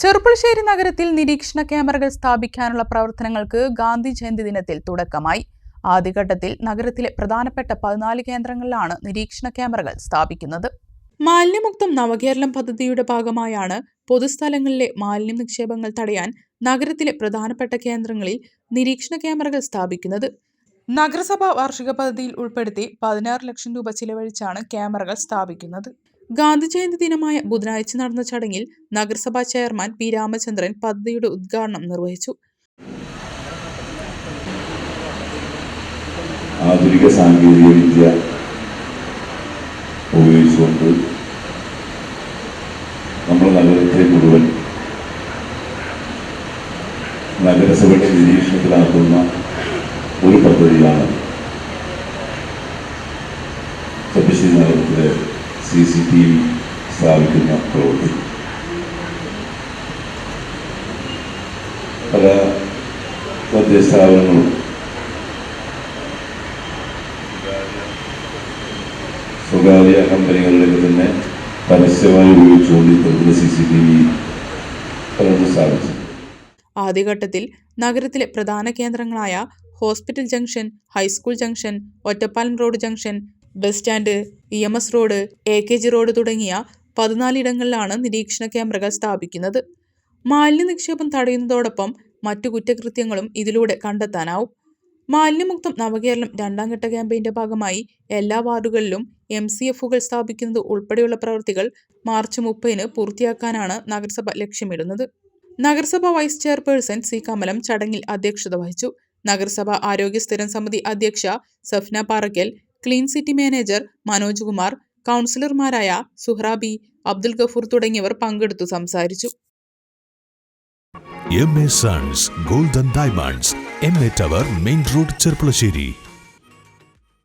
ചെറുപ്പുളശ്ശേരി നഗരത്തിൽ നിരീക്ഷണ ക്യാമറകൾ സ്ഥാപിക്കാനുള്ള പ്രവർത്തനങ്ങൾക്ക് ഗാന്ധി ജയന്തി ദിനത്തിൽ തുടക്കമായി. ആദ്യഘട്ടത്തിൽ നഗരത്തിലെ പ്രധാനപ്പെട്ട പതിനാല് കേന്ദ്രങ്ങളിലാണ് നിരീക്ഷണ ക്യാമറകൾ സ്ഥാപിക്കുന്നത്. മാലിന്യമുക്തം നവകേരളം പദ്ധതിയുടെ ഭാഗമായാണ് പൊതുസ്ഥലങ്ങളിലെ മാലിന്യ നിക്ഷേപങ്ങൾ തടയാൻ നഗരത്തിലെ പ്രധാനപ്പെട്ട കേന്ദ്രങ്ങളിൽ നിരീക്ഷണ ക്യാമറകൾ സ്ഥാപിക്കുന്നത്. നഗരസഭാ വാർഷിക പദ്ധതിയിൽ ഉൾപ്പെടുത്തി പതിനാറ് ലക്ഷം രൂപ ചിലവഴിച്ചാണ് ക്യാമറകൾ സ്ഥാപിക്കുന്നത്. ഗാന്ധി ജയന്തി ദിനമായ ബുധനാഴ്ച നടന്ന ചടങ്ങിൽ നഗരസഭാ ചെയർമാൻ പി രാമചന്ദ്രൻ പദ്ധതിയുടെ ഉദ്ഘാടനം നിർവഹിച്ചു. ആധുനിക സാങ്കേതിക വിദ്യ ഉപയോഗിച്ചുകൊണ്ട് നമ്മുടെ നഗരത്തെ മുഴുവൻ നഗരസഭയുടെ നിരീക്ഷണത്തിലാക്കുന്ന ഒരു പദ്ധതിയാണ് ചെപ്പശ്ശേരി നഗരത്തിലെ സി സി ടി വി സ്ഥാപിക്കുന്ന പ്രവൃത്തി പല തദ്ദേശ സ്ഥാപനങ്ങളും സ്വകാര്യ കമ്പനികളിലേക്ക് തന്നെ പരസ്യമായി ഉപയോഗിച്ചുകൊണ്ട് ഇത്തരത്തിലെ സി സി ടി വി സ്ഥാപിച്ചു ആദ്യഘട്ടത്തിൽ നഗരത്തിലെ പ്രധാന കേന്ദ്രങ്ങളായ hospital junction high school junction Ottapalam road junction bus stand E M S road A K G road തുടങ്ങിയ പതിനാലിടങ്ങളിലാണ് നിരീക്ഷണ ക്യാമറകൾ സ്ഥാപിക്കുന്നത്. മാലിന്യ നിക്ഷേപം തടയുന്നതോടൊപ്പം മറ്റു കുറ്റകൃത്യങ്ങളും ഇതിലൂടെ കണ്ടെത്താനാവും. മാലിന്യമുക്തം നവകേരളം രണ്ടാം ഘട്ട ക്യാമ്പയിന്റെ ഭാഗമായി എല്ലാ വാർഡുകളിലും എം സി എഫുകൾ സ്ഥാപിക്കുന്നത് ഉൾപ്പെടെയുള്ള പ്രവൃത്തികൾ മാർച്ച് മുപ്പതിന് പൂർത്തിയാക്കാനാണ് നഗരസഭ ലക്ഷ്യമിടുന്നത്. നഗരസഭ വൈസ് ചെയർപേഴ്സൺ സി കമലം ചടങ്ങിൽ അധ്യക്ഷത വഹിച്ചു. നഗരസഭ ആരോഗ്യ സ്ഥിരം സമിതി അധ്യക്ഷ Safna Parakkal clean city manager Manoj Kumar കൗൺസിലർമാരായ സുഹ്രാബി അബ്ദുൽ ഗഫൂർ തുടങ്ങിയവർ പങ്കെടുത്തു സംസാരിച്ചു. M A sons golden diamonds M A tower main road Cherpulassery.